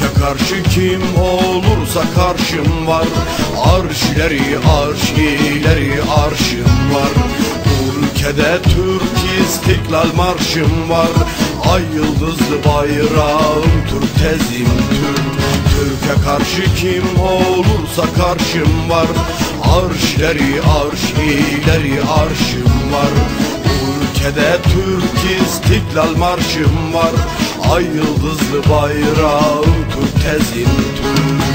Türkiye karşı kim olursa karşım var. Arşileri arş ileri arşım var. Bu ülkede Türk istiklal marşım var. Ay yıldızlı bayrağım Türk tezim Türk Türkiye karşı kim olursa karşım var. Arşileri arş ileri arşım var ülkede Türk istiklal marşım var. Ay yıldızlı bayrağım Türk tezim Türk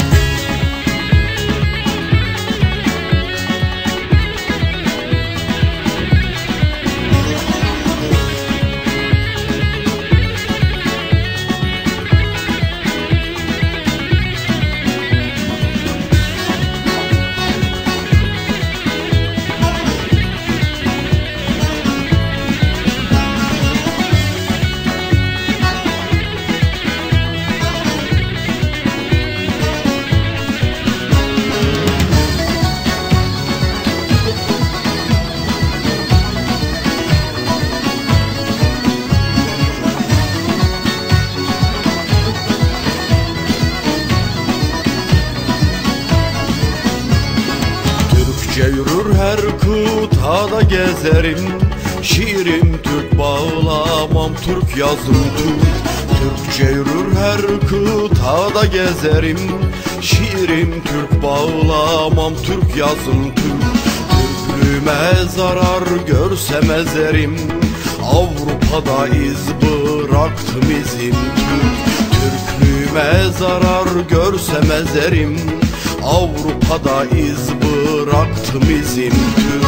kıtada gezerim Şiirim Türk bağlamam Türk yazım Türk Türkçe yürür her kıtada gezerim Şiirim Türk bağlamam Türk yazım Türk Türklüğüme zarar görsem ezerim Avrupa'da iz bıraktım izim Türk Türklüğüme zarar görsem ezerim Avrupa'da iz bıraktım izim Türk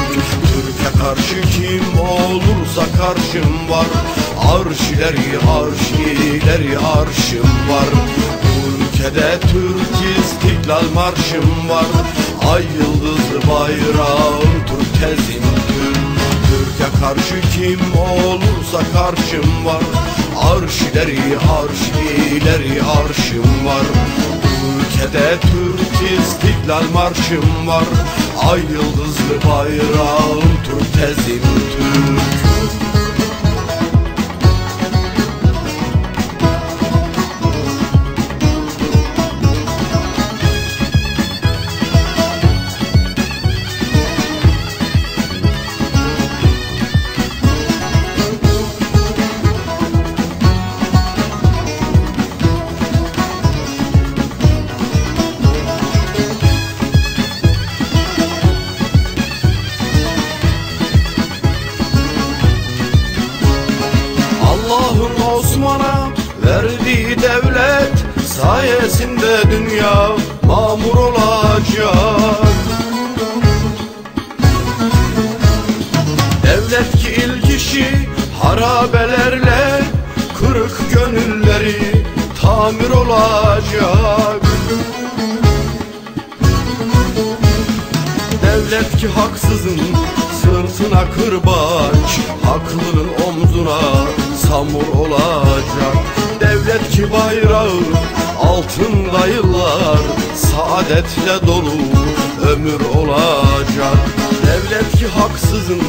Türkiye karşı kim olursa karşım var. Arşileri arşileri arşım var. Ülkede Türk istiklal marşım var. Ay yıldızlı bayrağım Türk tezim Türk Türkiye karşı kim olursa karşım var. Arşileri arşileri arşım var ülkede Türk istiklal marşım var. Ay yıldızlı bayrağım Türk tezim Türk sayesinde dünya mamur olacak. Devlet ki ilk işi harabelerle kırık gönülleri tamir olacak. Devlet ki haksızın sırtına kırbaç Haklının omzuna samur olacak. Devlet ki bayrağı altında yıllar Saadetle dolu ömür olacak. Devlet ki haksızın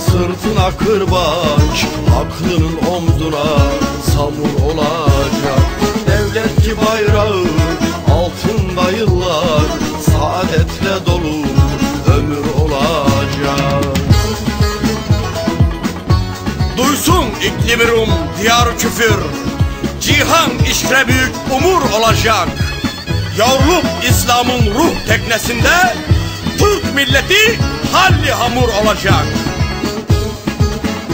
sırtına kırbaç Haklının omzuna samur olacak. Devlet ki bayrağı altında yıllar Saadetle dolu ömür olacak. Duysun iklimi Rum diyar küfür Cihan işre büyük umur olacak. Yavrulup İslam'ın ruh teknesinde Türk milleti halli hamur olacak.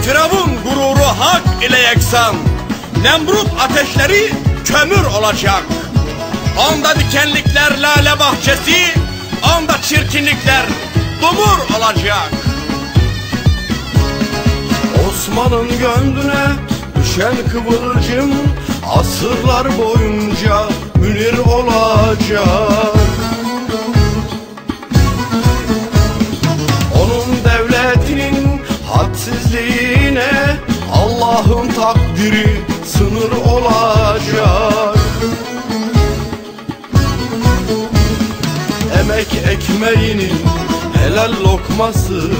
Firavun gururu hak ile yeksan Nemrut ateşleri kömür olacak. Onda dikenlikler lale bahçesi Onda çirkinlikler dumur olacak. Osman'ın gönlüne düşen kıvılcım Asırlar boyunca münir olacak. Onun devletinin hadsizliğine Allah'ın takdiri sınır olacak. Emek ekmeğinin helal lokması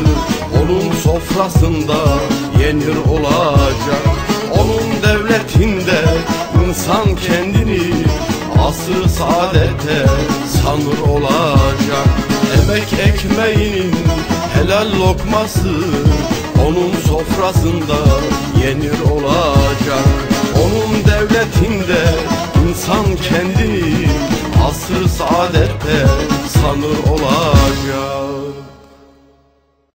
Onun sofrasında yenir olacak. Onun insan kendini Asr-ı saadete sanır olacak. Emek ekmeğinin helal lokması Onun sofrasında yenir olacak. Onun devletinde insan kendini Asr-ı saadette sanır olacak